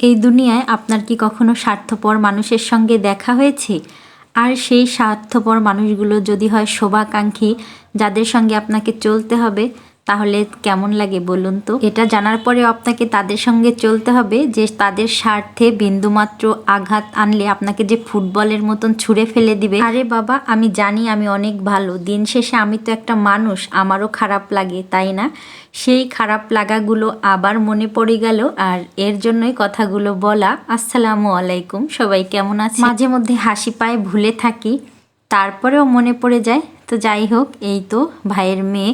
এই দুনিয়ায় আপনার কি কখনো স্বার্থপর মানুষের সঙ্গে দেখা হয়েছে? আর সেই স্বার্থপর মানুষগুলো যদি হয় শোভাকাঙ্ক্ষী, যাদের সঙ্গে আপনাকে চলতে হবে তাহলে কেমন লাগে বলুন তো? এটা জানার পরেও আপনাকে তাদের সঙ্গে চলতে হবে যে তাদের স্বার্থে বিন্দুমাত্র আঘাত আনলে আপনাকে যে ফুটবলের মতন ছুঁড়ে ফেলে দিবে। আরে বাবা, আমি জানি আমি অনেক ভালো। দিন শেষে আমি তো একটা মানুষ, আমারও খারাপ লাগে, তাই না? সেই খারাপ লাগাগুলো আবার মনে পড়ে গেল, আর এর জন্যই কথাগুলো বলা। আসসালামু আলাইকুম, সবাই কেমন আছে মাঝে মধ্যে হাসি পায়ে, ভুলে থাকি। তারপরেও মনে পড়ে যায় তো যাই হোক, এই তো ভাইয়ের মেয়ে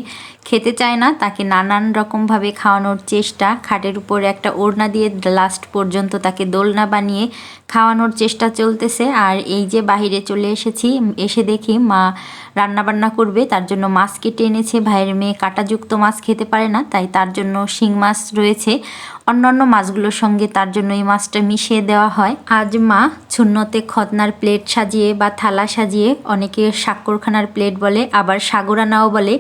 খেতে চায় না, তাকে নানান রকমভাবে খাওয়ানোর চেষ্টা। খাটের উপর একটা ওড়না দিয়ে লাস্ট পর্যন্ত তাকে দোলনা বানিয়ে খাওয়ানোর চেষ্টা চলতেছে। আর এই যে বাহিরে চলে এসেছি, এসে দেখি মা রান্না বান্না করবে, তার জন্য মাছ কেটে এনেছে। ভাইয়ের মেয়ে কাটাযুক্ত মাছ খেতে পারে না, তাই তার জন্য শিং মাছ রয়েছে। অন্যান্য মাছগুলোর সঙ্গে তার জন্য এই মাছটা মিশিয়ে দেওয়া হয়। আজ মা ছুন্নতে খতনার প্লেট সাজিয়ে বা থালা সাজিয়ে, অনেকে স্বাক্ষরখানার প্লেট বলে, আবার সাগরানাও বলে,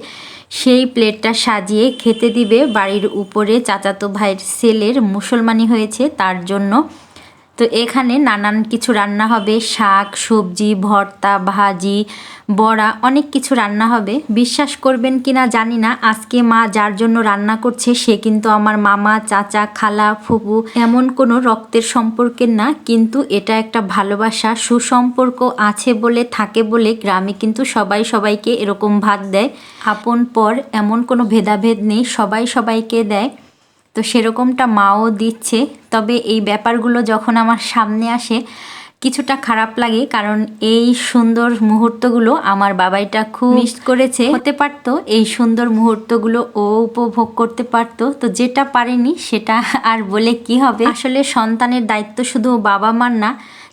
সেই প্লেটটা সাজিয়ে খেতে দিবে। বাড়ির উপরে চাচাতো ভাইয়ের সেলের মুসলমানি হয়েছে, তার জন্য তো এখানে নানান কিছু রান্না হবে। শাক, সবজি, ভর্তা, ভাজি, বড়া অনেক কিছু রান্না হবে। বিশ্বাস করবেন কি না জানি না। আজকে মা যার জন্য রান্না করছে, সে কিন্তু আমার মামা, চাচা, খালা, ফুপু এমন কোনো রক্তের সম্পর্কের না। কিন্তু এটা একটা ভালোবাসা। সুসম্পর্ক আছে বলে, থাকে বলে গ্রামে কিন্তু সবাই সবাইকে এরকম ভাত দেয়। আপন পর এমন কোনো ভেদাভেদ নেই। সবাই সবাইকে দেয়। তো সেরকমটা মাও দিচ্ছে। তবে এই ব্যাপারগুলো যখন আমার সামনে আসে কিছুটা খারাপ লাগে কারণ এই সুন্দর মুহূর্তগুলো আমার বাবাইটা খুব মিস করেছে। হতে পারতো এই সুন্দর মুহূর্তগুলো ও উপভোগ করতে পারতো। তো যেটা পারেনি সেটা আর বলে কি হবে? আসলে সন্তানের দায়িত্ব শুধু বাবা মার না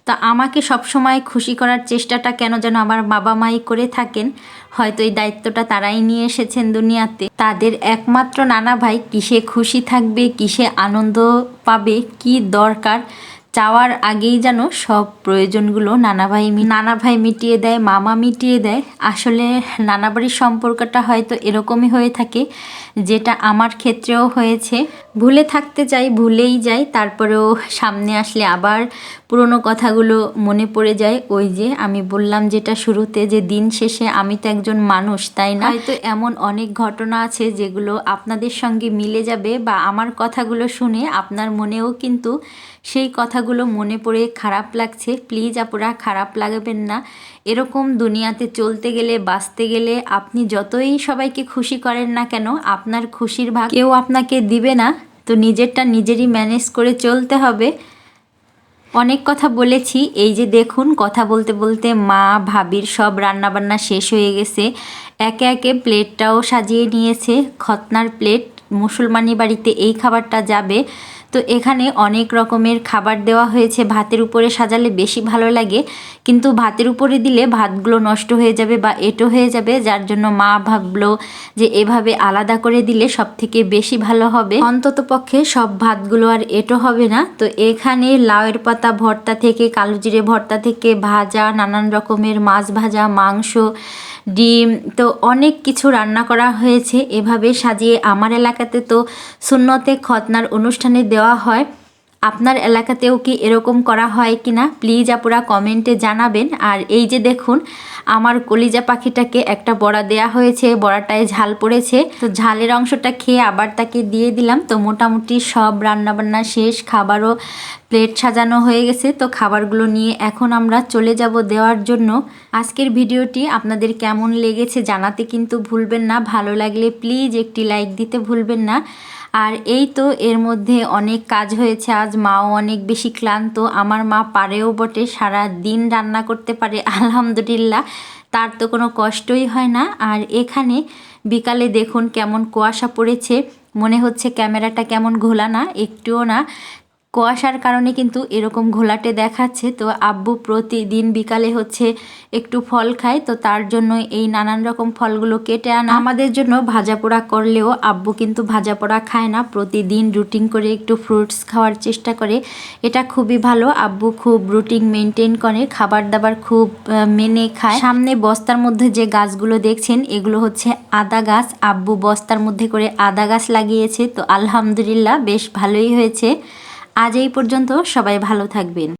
তো আমাকে সবসময় খুশি করার চেষ্টাটা কেন যেন আমার বাবা মাই করে থাকেন? হয়তো এই দায়িত্বটা তারাই নিয়ে এসেছেন দুনিয়াতে। তাদের একমাত্র নানা ভাই কিসে খুশি থাকবে, কিসে আনন্দ পাবে, কি দরকার? চাওয়ার আগেই যেন সব প্রয়োজনগুলো নানা ভাই নানা ভাই মিটিয়ে দেয়, মামা মিটিয়ে দেয়। আসলে নানা বাড়ির সম্পর্কটা হয়তো এরকমই হয়ে থাকে, যেটা আমার ক্ষেত্রেও হয়েছে। ভুলে থাকতে চাই ভুলেই যাই, তারপরেও সামনে আসলে আবার পুরনো কথাগুলো মনে পড়ে যায়। ওই যে আমি বললাম যেটা শুরুতে, যে দিন শেষে আমি তো একজন মানুষ, তাই না? হয়তো এমন অনেক ঘটনা আছে যেগুলো আপনাদের সঙ্গে মিলে যাবে বা আমার কথাগুলো শুনে আপনার মনেও কিন্তু সেই কথাগুলো মনে পড়ে খারাপ লাগছে। প্লিজ আপুরা, খারাপ লাগবেন না। এরকম দুনিয়াতে চলতে গেলে, বাঁচতে গেলে আপনি যতই সবাইকে খুশি করেন না কেন, আপনার খুশির ভাগ কেউ আপনাকে দিবে না। তো নিজেরটা নিজেরই ম্যানেজ করে চলতে হবে। অনেক কথা বলেছি, এই যে দেখুন, কথা বলতে বলতে মা, ভাবির সব রান্নাবান্না শেষ হয়ে গেছে। একে একে প্লেটটাও সাজিয়ে নিয়েছে খতনার প্লেট মুসলমানি বাড়িতে এই খাবারটা যাবে। তো এখানে অনেক রকমের খাবার দেওয়া হয়েছে। ভাতের উপরে সাজালে বেশি ভালো লাগে। কিন্তু ভাতের উপরে দিলে ভাতগুলো নষ্ট হয়ে যাবে বা এটো হয়ে যাবে, যার জন্য মা ভাবলো যে এভাবে আলাদা করে দিলে সব থেকে বেশি ভালো হবে। অন্তত পক্ষে সব ভাতগুলো আর এটো হবে না। তো এখানে লাউয়ের পাতা, ভর্তা থেকে, কালো জিরে ভর্তা থেকে, ভাজা, নানান রকমের মাছ ভাজা, মাংস, ডিম, তো অনেক কিছু রান্না করা হয়েছে। এভাবে সাজিয়ে আমার এলাকাতে তো সুন্নতে খতনার অনুষ্ঠানে দেওয়া হয়। আপনার এলাকাতেও কি এরকম করা হয় কি না প্লিজ আপুরা কমেন্টে জানাবেন। আর এই যে দেখুন, আমার কলিজা পাখিটাকে একটা বড়া দেয়া হয়েছে, বড়াটায় ঝাল পড়েছে। তো ঝালের অংশটা খেয়ে আবার তাকে দিয়ে দিলাম। তো মোটামুটি সব রান্নাবান্না শেষ, খাবারও প্লেট সাজানো হয়ে গেছে, তো খাবারগুলো নিয়ে এখন আমরা চলে যাব দেওয়ার জন্য। আজকের ভিডিওটি আপনাদের কেমন লেগেছে জানাতে কিন্তু ভুলবেন না, ভালো লাগলে প্লিজ একটি লাইক দিতে ভুলবেন না। আর এই তো এর মধ্যে অনেক কাজ হয়েছে, আজ মাও অনেক বেশি ক্লান্ত, আমার মা পারেও বটে, সারা দিন রান্না করতে পারে, আলহামদুলিল্লাহ, তার তো কোনো কষ্টই হয় না। আর এখানে বিকালে দেখুন কেমন কুয়াশা পড়েছে, মনে হচ্ছে ক্যামেরাটা কেমন ঘোলা না একটুও না। কুয়াশার কারণে কিন্তু এরকম ঘোলাটে দেখাচ্ছে। তো আব্বু প্রতিদিন বিকালে হচ্ছে একটু ফল খায়, তো তার জন্য এই নানান রকম ফলগুলো কেটে আনা। আমাদের জন্য ভাজা পোড়া করলেও আব্বু কিন্তু ভাজা পোড়া খায় না, প্রতিদিন রুটিন করে একটু ফ্রুটস খাওয়ার চেষ্টা করে। এটা খুবই ভালো, আব্বু খুব রুটিন মেনটেন করে খাবার দাবার খুব মেনে খায়। সামনে বস্তার মধ্যে যে গাছগুলো দেখছেন, এগুলো হচ্ছে আদা গাছ। আব্বু বস্তার মধ্যে করে আদা গাছ লাগিয়েছে, তো আলহামদুলিল্লাহ বেশ ভালোই হয়েছে। আজ এই পর্যন্ত সবাই ভালো থাকবেন।